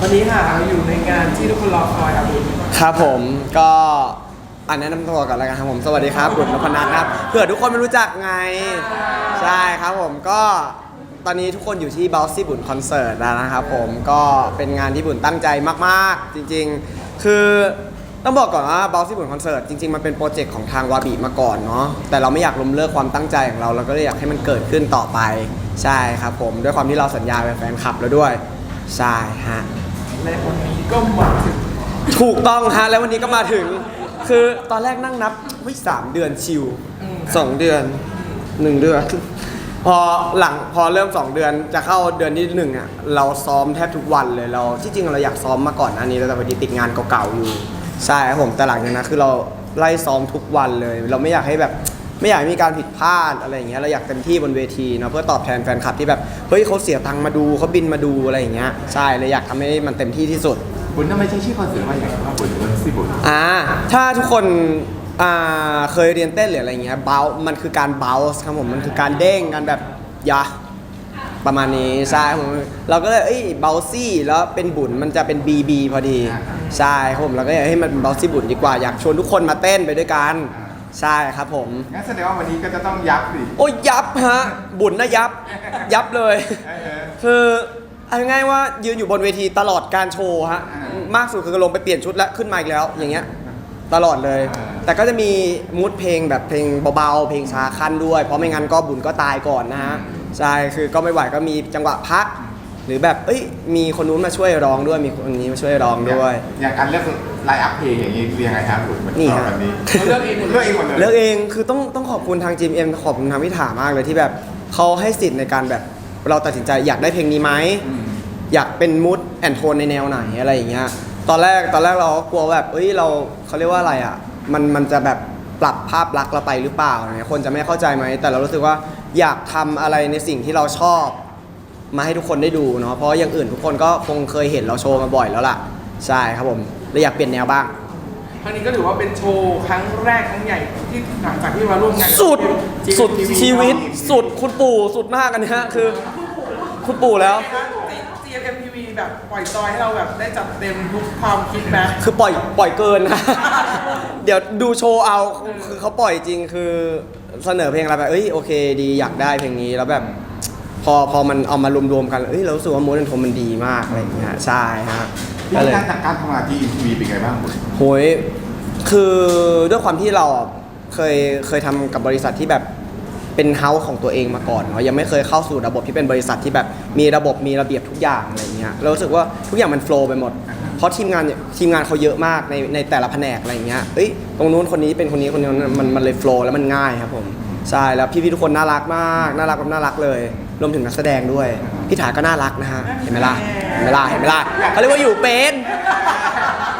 วันนี้ค่ะเราอยู่ในงานที่ทุกคนรอคอยครับคุณครับผมก็อันแนะนำตัวก่อนแล้วกันครับผมสวัสดีครับบุญนพนัทครับเผื่อทุกคนไม่รู้จักไง ใช่ครับผมก็ตอนนี้ทุกคนอยู่ที่เบลซี่บุญคอนเสิร์ตแล้วนะครับผมก็เป็นงานที่บุญตั้งใจมากๆ จริงๆ คือต้องบอกก่อนว่าเบลซี่บุญคอนเสิร์ตจริงๆ มันเป็นโปรเจกต์ของทางวาบีมาก่อนเนาะแต่เราไม่อยากล้มเลิกความตั้งใจของเราเราก็เลยอยากให้มันเกิดขึ้นต่อไป ใช่ครับผมด้วยความที่เราสัญญาเป็นแฟนคลับแล้วด้วย ใช่ฮะ และวันนี้ก็มาถึงถูกต้องฮะแล้ววันนี้ก็มาถึง คือตอนแรกนั่งนับวิสามเดือนชิวสองเดือนหนึ่งเดือน พอหลังพอเริ่ม2เดือนจะเข้าเดือนที่หนึ่งอะเราซ้อมแทบทุกวันเลยเราที่จริงเราอยากซ้อมมาก่อนอันนี้แต่พอดีติดงานเก่าๆอยู่ใช่ครับผมแต่หลังจากนั้นคือเราไล่ซ้อมทุกวันเลย เราไม่อยากให้แบบ ไม่อยากให้มีการผิดพลาดอะไรอย่างเงี้ยเราอยากเต็มที่บนเวทีเนาะเพื่อตอบแทนแฟนคลับที่แบบเฮ้ยเขาเสียตังค์มาดูเขาบินมาดูอะไรอย่างเงี้ยใช่เลยอยากทำให้มันเต็มที่ที่สุด บุญทำไมใช้ชื่อคอนเสิร์ตว่าอย่างไรว่าบุญบุญสิบุญอ่าถ้าทุกคนอ่าเคยเรียนเต้นหรืออะไรเงี้ยเบลมันคือการเบลครับผมมันคือการเด้งกันแบบยะประมาณนี้ใช่ครับผมเราก็เลยเอ้ยเบลซี่แล้วเป็นบุญมันจะเป็น BB พอดีใช่ครับผมเราก็อยากให้มันเป็นเบลซี่บุญดีกว่าอยากชวนทุกคนมาเต้นไปด้วยกัน ใช่ครับผม งั้นแสดงว่าวันนี้ก็จะต้องยับสิโอ้ยยับฮะ บุญนะยับ ยับเลย เออคือเอาง่ายๆว่ายืนอยู่บนเวทีตลอดการโชว์ฮะ อ่ามมากสุดคือลงไปเปลี่ยนชุดแล้วขึ้นมาอีกแล้ว อย่างเงี้ยตลอดเลย อ่า แต่ก็จะมีมูดเพลงแบบเพลงเบาๆ เพลงช้าขั้นด้วย เพราะไม่งั้นก็บุญก็ตายก่อนนะฮะ ใช่ คือก็ไม่ไหวก็มีจังหวะพัก หรือแบบ เอ้ย มีคนนู้นมาช่วยร้องด้วย มีคนนี้มาช่วยร้องด้วย อย่างการเลือก ไลน์อัพเพลงอย่างนี้เรียงไงครับบุญนี่ตอฮะแบบนี้เราเลือกเองหมดเลือกเองหมดเลยเลือกเองคือต้องต้องขอบคุณทาง GMM ขอบคุณทางพิธามากเลยที่แบบเขาให้สิทธิ์ในการแบบเราตัดสินใจอยากได้เพลงนี้ไหม อืม อยากเป็นมูดแอนโทนในแนวไหนอะไรอย่างเงี้ย ตอนแรกตอนแรกเราก็กลัวแบบ เอ้ยเราเขาเรียกว่าอะไรอะ มันมันจะแบบปรับภาพลักษณ์เราไปหรือเปล่าอะไรเงี้ยคนจะไม่เข้าใจไหม แต่เรารู้สึกว่าอยากทำอะไรในสิ่งที่เราชอบ มาให้ทุกคนได้ดูเนาะ เพราะอย่างอื่นทุกคนก็คงเคยเห็นเราโชว์มาบ่อยแล้วล่ะ ใช่ครับผม เลยอยากเปลี่ยนแนวบ้าง ครั้งนี้ก็ถือว่าเป็นโชว์ครั้งแรกครั้งใหญ่ที่หลังจากที่มาร่วมงานกับ สุด GMTV สุดชีวิต สุดคุณปู่สุดมากอันเนี้ยคือ คุณปู่แล้ว GMMTV แบบปล่อยจอยให้เราแบบได้จัดเต็มทุกความคิดนะคือปล่อยปล่อยเกินนะ เดี๋ยวดูโชว์เอาคือเขาปล่อยจริงคือเสนอเพลงอะไรแบบเอ้ยโอเคดีอยากได้เพลงนี้แล้วแบบ พอพอมันเอามารวมๆกันเอ้ยเรารู้สึกว่ามูดแอนโทนมันดีมากอะไรอย่างเงี้ยใช่ฮะวิ ก็ธีเลยการจัดการทำงานที่อินทีวีเป็นไงบ้างบุญโหยคือด้วยความที่เราอะเคยเคยทำกับบริษัทที่แบบเป็นเฮาส์ของตัวเองมาก่อนเนาะยังไม่เคยเข้าสู่ระบบที่เป็นบริษัทที่แบบมีระบบมีระเบียบทุกอย่างอะไรเงี้ยเรารู้สึกว่าทุกอย่างมันโฟล์ไปหมด เพราะทีมงานทีมงานเขาเยอะมากในในแต่ละแผนกอะไรเงี้ยเอ้ยตรงนู้นคนนี้เป็นคนนี้คนนี้มันมันเลยโฟล์แล้วมันง่ายครับผมใช่แล้วพี่ๆทุกคนน่ารักมากน่ารักแบบน่ารักเลย รวมถึงนักแสดงด้วย พี่ถาก็น่ารักนะฮะ เห็นไหมล่ะ เห็นไหมล่ะ เห็นไหมล่ะเขาเรียกว่าอยู่เป็น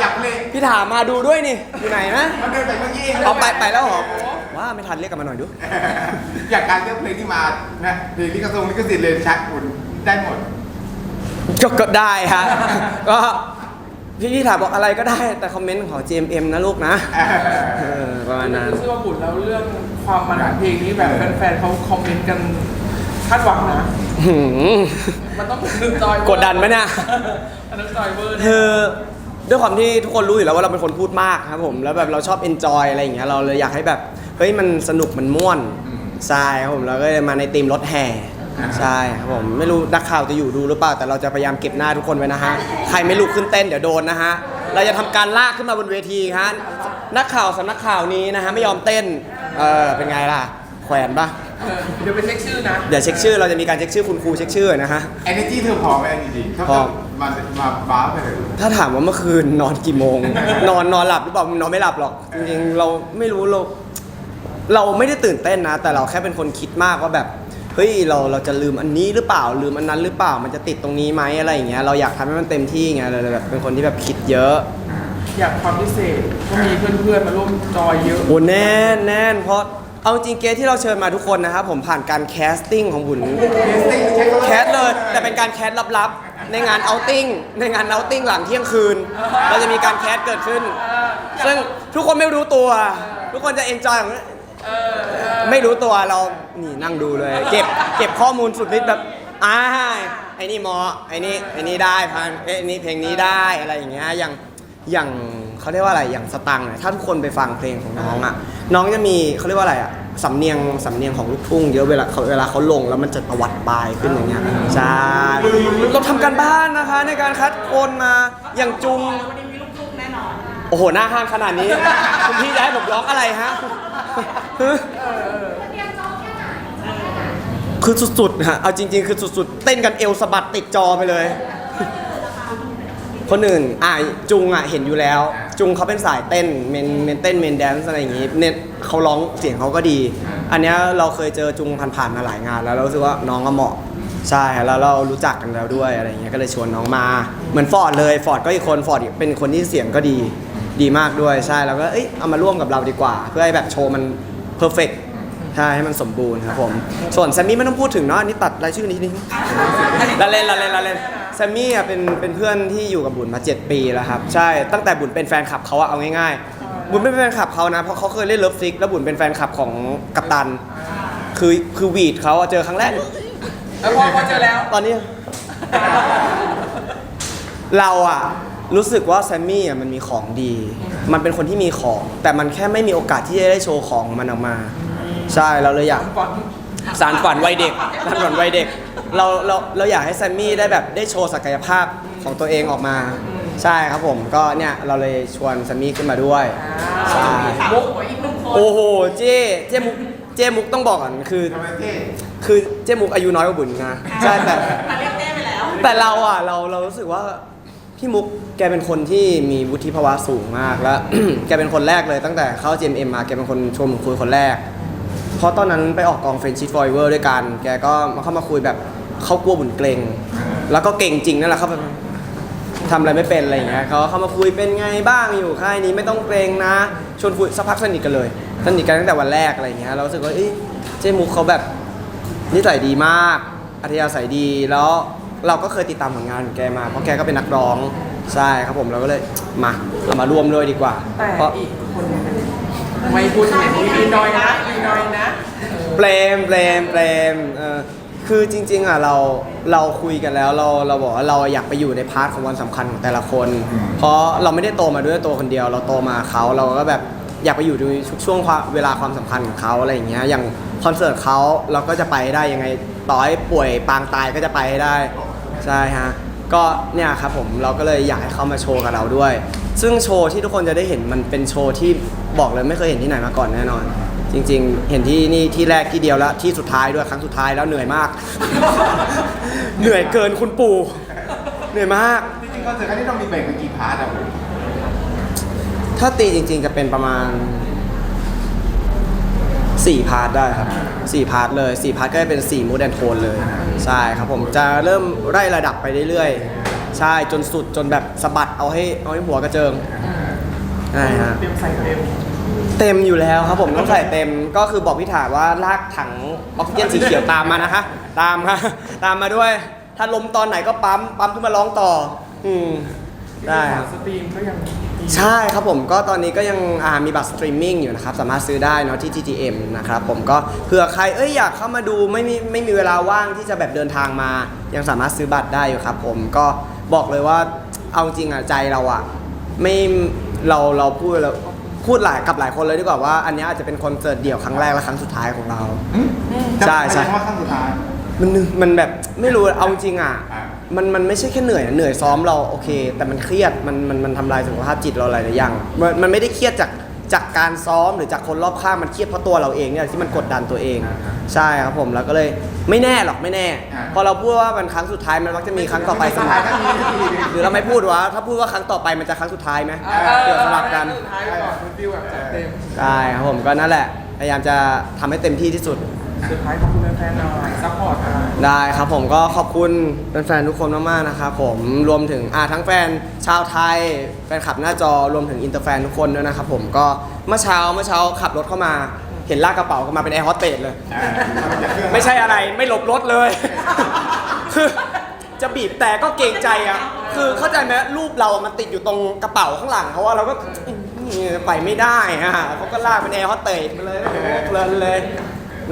อยากเพลงพี่ถามมาดูด้วยนี่ อยู่ไหนนะ มันเดินไปเมื่อกี้เองเอาไปไปแล้วเหรอว่าไม่ทันเรียกกลับมาหน่อยดู อยากการเลือกเพลงที่มานะเพลงที่กระทรวงลิขสิทธิ์เลยชักบุญได้หมดก็ก็ได้ฮะ ก็พี่พี่ถามบอกอะไรก็ได้แต่คอมเมนต์ของ GMM นะลูกนะเออประมาณนั้นรู้สึกว่าบุญแล้วเรื่องความมันของเพลงนี้แบบแฟนๆเขาคอมเมนต์กัน คาดหวังนะ หืมมันต้องถึงจอยเวอร์กดดันไหมเนี่ย อันนั้นจอยเวอร์คือด้วยความที่ทุกคนรู้อยู่แล้วว่าเราเป็นคนพูดมากครับผมแล้วแบบเราชอบ enjoy อะไรอย่างเงี้ยเราเลยอยากให้แบบเฮ้ยมันสนุกมันม่วนอืมใช่ครับผมเราก็เลยมาในธีมรถแห่อ่าใช่ครับผมไม่รู้นักข่าวจะอยู่ดูหรือเปล่าแต่เราจะพยายามเก็บหน้าทุกคนไว้นะฮะใครไม่ลุกขึ้นเต้นเดี๋ยวโดนนะฮะเราจะทำการลากขึ้นมาบนเวทีฮะนักข่าวสำนักข่าวนี้นะฮะไม่ยอมเต้นเออเป็นไงล่ะแขวนปะ เออเดี๋ยวไปเช็คชื่อนะ เดี๋ยวเช็คชื่อเราจะมีการเช็คชื่อคุณครูเช็คชื่อนะฮะเอเนจีเธอพอไหมจริงๆถ้าพอ มามาบ้าไปเลยถ้าถามว่าเมื่อคืนนอนกี่โมง นอนนอนหลับหรือเปล่านอนไม่หลับหรอก จริงๆเราไม่รู้เราเราไม่ได้ตื่นเต้นนะ แต่เราแค่เป็นคนคิดมากว่าแบบเฮ้ยเราเราจะลืมอันนี้หรือเปล่าลืมอันนั้นหรือเปล่ามันจะติดตรงนี้ไหมอะไรอย่างเงี้ยเราอยากทำให้มันเต็มที่ไงเราเลยแบบเป็นคนที่แบบคิดเยอะ อยากความพิเศษก็มีเพื่อนๆมาร่วมจอยเยอะ โอ้แน่นแน่นเพราะ เอาจริงเกสที่เราเชิญมาทุกคนนะครับผมผ่านการแคสติ้งของบุญแคสเลยแต่เป็นการแคสลับๆ ในงานเอาติ้งในงานเอาติ้งหลังเที่ยงคืน เราจะมีการแคสเกิดขึ้น ซึ่งทุกคนไม่รู้ตัว ทุกคนจะเอนจอยของไม่รู้ตัวเรานี่นั่งดูเลย เก็บเก็บข้อมูลสุดฤทธิ์แบบอ่าไอ้นี่เหมอไอ้นี่ไอ้นี่ได้พันเอ้ยไอ้นี่เพลงนี้ได้อะไรอย่างเงี้ยอย่างอย่าง เขาเรียกว่าอะไรอย่างสตังค์เนี่ยถ้าทุกคนไปฟังเพลงของน้องอะน้องจะมีเขาเรียกว่าอะไรอะสำเนียงสำเนียงของลูกทุ่งเยอะเวลาเขาเวลาเขาลงแล้วมันจะตวัดปลายขึ้นอย่างเงี้ยใช่เราทำกันบ้านนะคะในการคัดคนมาอย่างจุงวันนี้มีลูกทุ่งแน่นอนโอ้โหหน้าห้างขนาดนี้ คุณพี่จะให้ผมร้องอะไรฮะคือสุดๆฮะเอาจริง ๆ คือสุดๆ เต้นกันเอวสะบัดติดจอไปเลย คนอื่นอ่าจุงอะเห็นอยู่แล้ว จุงเขาเป็นสายเต้นเมนเมนเต้นเมนแดนซ์อะไรอย่างงี้เน็ตเขาร้องเสียงเขาก็ดี อันเนี้ยเราเคยเจอจุงผ่านๆมาหลายงาน แล้วเรารู้สึกว่าน้องก็เหมาะใช่แล้วเรารู้จักกันแล้วด้วยอะไรอย่างเงี้ยก็เลยชวนน้องมาเหมือนฟอร์ดเลยฟอร์ดก็อีกคนฟอร์ดเป็นคนที่เสียงก็ดีดีมากด้วยใช่แล้วก็เอ้ยเอามาร่วมกับเราดีกว่า เพื่อให้แบบโชว์มันเพอร์เฟกต์ ใช่ให้มันสมบูรณ์ครับผม ส่วนแซมมี่ไม่ต้องพูดถึงเนาะอันนี้ตัดรายชื่อนี้นิดนึงละเล่นละเล่นละเล่นแซมมี่อะเป็นเป็นเพื่อนที่อยู่กับบุญมา 7 ปีแล้วครับใช่ตั้งแต่บุญเป็นแฟนคลับเขาอะเอาง่ายๆ บุญเป็นแฟนคลับเขานะเพราะเขาเคยเล่นเลิฟซิก แล้วบุญเป็นแฟนคลับของกัปตัน คือคือวีดเขาอะเจอครั้งแรกแล้วพอพอเจอแล้วตอนนี้ เราอะรู้สึกว่าแซมมี่อะมันมีของดี มันเป็นคนที่มีของ แต่มันแค่ไม่มีโอกาสที่จะได้โชว์ของมันออกมา ใช่เราเลยอยากก่อนสารฝันวัยเด็กสารฝันวัยเด็ก เราเราเราอยากให้แซมมี่ได้แบบได้โชว์ศักยภาพของตัวเองออกมา ใช่ครับผมก็เนี่ยเราเลยชวนแซมมี่ขึ้นมาด้วยใช่มุกอีกหนึ่งคนโอ้โหเจ๊เจ๊มุกเจ๊มุกต้องบอกก่อนคือทำไมเท่คือเจ๊มุกอายุน้อยกว่าบุญนะใช่แต่ มาเรียกเต้ไปแล้วแต่เราอะเราเรารู้สึกว่าพี่มุกแกเป็นคนที่มีวุฒิภาวะสูงมากแล้ว แกเป็นคนแรกเลยตั้งแต่เข้า GMM มาแกเป็นคนชวนผมคุยคนแรก เพราะตอนนั้นไปออกกองเฟรนชิ f ฟอยเวอร์ด้วยกัน แกก็มาเข้ามาคุยแบบเขากลัวบุญเกรง แล้วก็เก่งจริงนั่นแหละครับทำอะไรไม่เป็นอะไรอย่างเงี้ยเขาเข้ามาคุยเป็นไงบ้างอยู่ค่ายนี้ไม่ต้องเกรงนะ ชวนคุยสักพักสนิทกันเลย สนิทกันตั้งแต่วันแรกอะไรอย่างเงี้ยเรารู้สึกว่าเอ้ยเจมุกเขาแบบนิสัยดีมาก อัธยาศัยดีแล้วเราก็เคยติดตามผลงานของแกมาเพราะแกก็เป็นนักร้องใช่ครับผมเราก็เลยมาเรามาร่วมด้วยดีกว่า แต่เพราะอีก ไม่พูดถึงอีน้อยนะอีน้อยนะเปรมเปรมเปรมเออคือจริง ๆอะเราเราคุยกันแล้วเราเราบอกว่าเราอยากไปอยู่ในพาร์ทของวันสำคัญของแต่ละคน เพราะเราไม่ได้โตมาด้วยตัวคนเดียว เราโตมาเขาเราก็แบบอยากไปอยู่ในช่วงความเวลาความสำคัญของเขาอะไรอย่างเงี้ยอย่างคอนเสิร์ตเขาเราก็จะไปได้ยังไงต่อให้ป่วยปางตายก็จะไปให้ได้ใช่ฮะ ก็เนี่ยครับผมเราก็เลยอยากให้เขามาโชว์กับเราด้วย ซึ่งโชว์ที่ทุกคนจะได้เห็นมันเป็นโชว์ที่บอกเลยไม่เคยเห็นที่ไหนมาก่อนแน่นอน จริง ๆ เห็นที่นี่ที่แรกที่เดียวแล้วที่สุดท้ายด้วยครั้งสุดท้ายแล้วเหนื่อยมาก เหนื่อยเกินคุณปู่เหนื่อยมาก จริงๆคอนเสิร์ตครั้งนี้ต้องมีแบ่งเป็นกี่พาร์ทอะผมถ้าตีจริง ๆ จะเป็นประมาณ 4 พาร์ทได้ครับ4พาร์ทเลย 4 พาร์ทก็จะเป็น4มูดแอนโทนเลย ใช่ครับผมจะเริ่มไล่ระดับไปเรื่อยๆ ใช่จนสุดจนแบบสะบัดเอาให้เอาให้หัวกระเจิงใช่ฮะเตรียมใส่เต็มเต็มอยู่แล้วครับผมต้องใส่เต็มก็คือบอกพี่ถาว่าลากถังออกซิเจนสีเขียวตามมานะคะ ตามค่ะตามมาด้วย ถ้าล้มตอนไหนก็ปั๊มปั๊มขึ้นมาร้องต่อ อืมได้ครับสตรีมก็ยัง ใช่ครับผมก็ตอนนี้ก็ยังอ่ามีบัตรสตรีมมิ่งอยู่นะครับ สามารถซื้อได้เนาะที่ GTM นะครับผมก็เผื่อใครเอ้ยอยากเข้ามาดูไม่มีไม่มีเวลาว่างที่จะแบบเดินทางมา ยังสามารถซื้อบัตรได้อยู่ครับผมก็บอกเลยว่าเอาจริงอะใจเราอะไม่เราเราพูดแล้วพูดหลายกับหลายคนเลยดีกว่าว่าอันเนี้ยอาจจะเป็นคอนเสิร์ตเดี่ยวครั้งแรกและครั้งสุดท้ายของเรา ใช่ใช่จำได้ว่าครั้งสุดท้าย มันมันแบบไม่รู้เอาจริงอะ อ่า มันมันไม่ใช่แค่เหนื่อยนะเหนื่อยซ้อมเราโอเค แต่มันเครียดมันมันมันทำลายสุขภาพจิตเราหลายๆอย่างมันมันไม่ได้เครียดจากจากการซ้อมหรือจากคนรอบข้างมันเครียดเพราะตัวเราเองเนี่ยที่มันกดดันตัวเอง ใช่ครับผมแล้วก็เลยไม่แน่หรอกไม่แน่อ่าพอเราพูดว่ามันครั้งสุดท้ายมันมักจะมีครั้งต่อไปเสมอก็มีก็มีหรือเราไม่พูดวะถ้าพูดว่าครั้งต่อไปมันจะครั้งสุดท้ายไหมเดี๋ยวสลับกันสุดท้ายก่อนเป็นฟิวแบบจัดเต็มใช่ครับผมก็นั่นแหละพยายามจะทำให้เต็มที่ที่สุด สุดท้ายขอบคุณแฟนๆหน่อยซัพพอร์ตอะไรได้ครับผมก็ขอบคุณแฟนๆทุกคนมากๆนะครับผมรวมถึงอ่าทั้งแฟนชาวไทยแฟนคลับหน้าจอรวมถึงอินเตอร์แฟนทุกคนด้วยนะครับผมก็เมื่อเช้าเมื่อเช้าขับรถเข้ามาเห็นลากกระเป๋าก็มาเป็นแอร์โฮสเตสเลยอ่าทำจากเครื่องไม่ใช่อะไรไม่หลบรถเลย คือจะบีบแต่ก็เกรงใจอะ คือเข้าใจไหมรูปเราอะมันติดอยู่ตรงกระเป๋าข้างหลังเพราะว่าเราก็ไปไม่ได้อะเขาก็ลากเป็นแอร์โฮสเตสมาเลยโอ้โหเพลินเลย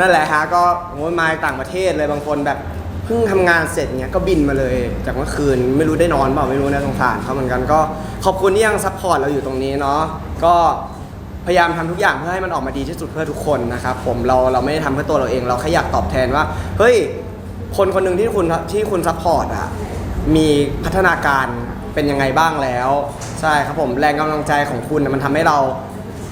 นั่นแหละฮะก็โอ้ยมาจาต่างประเทศเลยบางคนแบบเพิ่งทำงานเสร็จเนี้ยก็บินมาเลย จากเมื่อคืนไม่รู้ได้นอนเปล่าไม่รู้นะสงสารเขาเหมือนกันก็ขอบคุณที่ยังซัพพอร์ตเราอยู่ตรงนี้เนาะก็พยายามทำทุกอย่างเพื่อให้มันออกมาดีที่สุดเพื่อทุกคนนะครับผมเราเราไม่ได้ทำเพื่อตัวเราเอง เราแค่อยากตอบแทนว่าเฮ้ยคนคนหนึ่งที่คุณที่คุณซัพพอร์ตอะมีพัฒนาการเป็นยังไงบ้างแล้ว ใช่ครับผมแรงกำลังใจของคุณน่ะมันทำให้เรา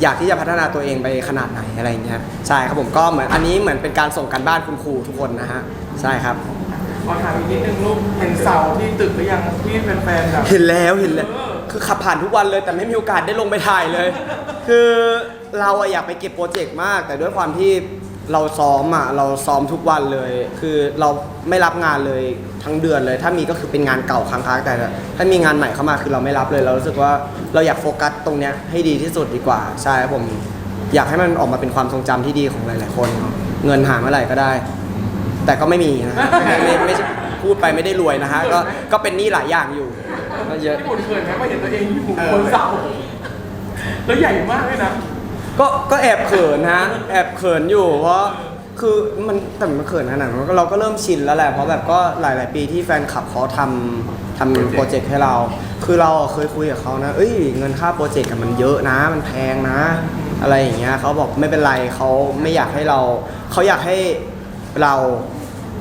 อยากที่จะพัฒนาตัวเองไปขนาดไหนอะไรอย่างเงี้ยใช่ครับผมก็เหมือนอันนี้เหมือนเป็นการส่งกันบ้านคุณครูทุกคนนะฮะใช่ครับขอถามอีกนิดนึงลูกเห็นเสาที่ตึกหรือยังที่แฟนๆแบบเห็นแล้วเห็นแล้วเออคือขับผ่านทุกวันเลย แต่ไม่มีโอกาสได้ลงไปถ่ายเลย คือเราอะอยากไปเก็บโปรเจกต์มาก แต่ด้วยความที่ เราซ้อมอะเราซ้อมทุกวันเลย คือเราไม่รับงานเลยทั้งเดือนเลย ถ้ามีก็คือเป็นงานเก่าค้างๆแต่ถ้ามีงานใหม่เข้ามาคือเราไม่รับเลย เรารู้สึกว่าเราอยากโฟกัสตรงเนี้ยให้ดีที่สุดดีกว่าใช่ครับผมอยากให้มันออกมาเป็นความทรงจำที่ดีของหลาย ๆ คนเนาะเงินหาเมื่อไหร่ก็ได้ แต่ก็ไม่มีนะฮะไม่ไม่ไม่ใช่พูดไปไม่ได้รวยนะฮะก็ก็เป็นหนี้หลายอย่างอยู่ก็เยอะพี่บุญเขินไหมว่าเห็นตัวเองอยู่บนเสาแล้วใหญ่มากเลยนะ ก็ก็แอบเขินนะแอบเขินอยู่เพราะคือมันแต่มันเขินขนาดนั้นเราก็เริ่มชินแล้วแหละเพราะแบบก็หลาย ๆ ปีที่แฟนคลับเขาทำทำโปรเจกต์ให้เรา คือเราเคยคุยกับเขานะ เอ้ยเงินค่าโปรเจกต์มันเยอะนะ มันแพงนะ อะไรอย่างเงี้ยเขาบอกไม่เป็นไรเขาไม่อยากให้เราเขาอยากให้เรา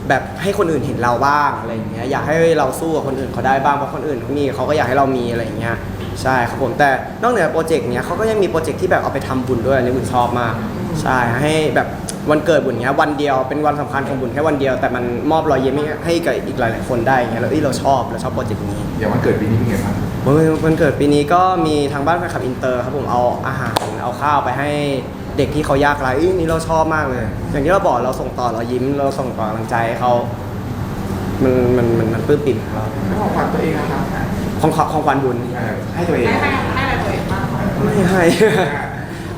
แบบให้คนอื่นเห็นเราบ้างอะไรอย่างเงี้ยอยากให้เราสู้กับคนอื่นเขาได้บ้างเพราะคนอื่นเขามีเขาก็อยากให้เรามีอะไรอย่างเงี้ย ใช่ครับผมแต่นอกเหนือโปรเจกต์เนี้ยเขาก็ยังมีโปรเจกต์ที่แบบเอาไปทำบุญด้วยอันนี้บุญชอบมากใช่ให้แบบวันเกิดบุญเนี้ยวันเดียวเป็นวันสำคัญของบุญแค่วันเดียว แต่มันมอบรอยยิ้มให้กับอีกหลาย ๆ คนได้อย่างเงี้ยแล้วเอ้ยเราชอบเราชอบโปรเจกต์นี้ อย่างวันเกิดปีนี้เป็นไงบ้างวันวันเกิดปีนี้ก็มีทางบ้านแฟนคลับอินเตอร์ครับผมเอาอาหารเอาข้าวไปให้เด็กที่เขายากไร้อยนี่เราชอบมากเลย อย่างที่เราบอกเราส่งต่อเรายิ้มเราส่งต่อกำลังใจให้เขามันมันมันมันปลื้มปิ่มของเราแล้วของขวัญตัวเองนะครับ ของขวัญของขวัญบุญเออให้ตัวเองให้ให้ให้อะไรตัวเองบ้างไม่ให้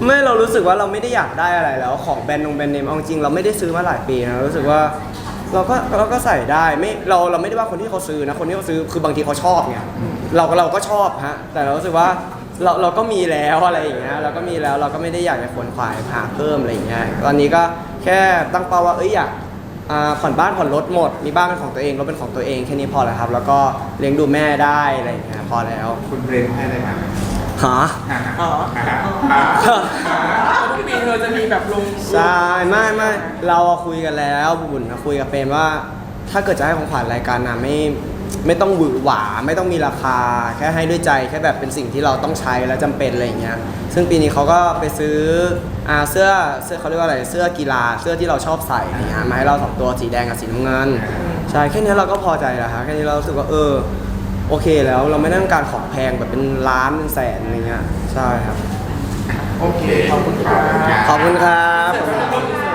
ไม่เรารู้สึกว่าเราไม่ได้อยากได้อะไรแล้ว ของแบรนด์นงแบรนด์เนมเอาจริงเราไม่ได้ซื้อมาหลายปีนะรู้สึกว่า เราก็เราก็ใส่ได้ไม่เราเราไม่ได้ว่าคนที่เขาซื้อนะคนที่เขาซื้อคือบางทีเขาชอบไงเราก็เราก็ชอบฮะแต่เรารู้สึกว่าเราเราก็มีแล้วอะไรอย่างเงี้ยเราก็มีแล้วเราก็ไม่ได้อยากจะขวนขวายหาเพิ่มอะไรอย่างเงี้ยตอนนี้ก็แค่ตั้งเป้าว่าเอ้ยอยาก อ่าผ่อนบ้านผ่อนรถหมด มีบ้านเป็นของตัวเองรถเป็นของตัวเองแค่นี้พอแล้วครับ แล้วก็เลี้ยงดูแม่ได้อะไรอย่างเงี้ยพอแล้วคุณเบรนให้อะไรมาหาอ๋ออ่าทุกปีเธอจะมีแบบลงใช่ไม่ไม่เราอะคุยกันแล้วบุญนะคุยกับเฟรมว่า ถ้าเกิดจะให้ของขวัญรายการนะไม่ ไม่ต้องหวือหวาไม่ต้องมีราคา แค่ให้ด้วยใจแค่แบบเป็นสิ่งที่เราต้องใช้และจำเป็นอะไรอย่างเงี้ยซึ่งปีนี้เขาก็ไปซื้ออ่าเสื้อเสื้อเขาเรียกว่าอะไรเสื้อกีฬาเสื้อที่เราชอบใส่อะไรเงี้ยมาให้เราสองตัวสีแดงกับสีน้ำเงินใช่แค่นี้เราก็พอใจแล้วฮะแค่นี้เรารู้สึกว่าเออโอเคแล้วเราไม่ต้องการของแพงแบบเป็นล้านเป็นแสนอะไรเงี้ยใช่ครับโอเค ขอบคุณครับขอบคุณครับ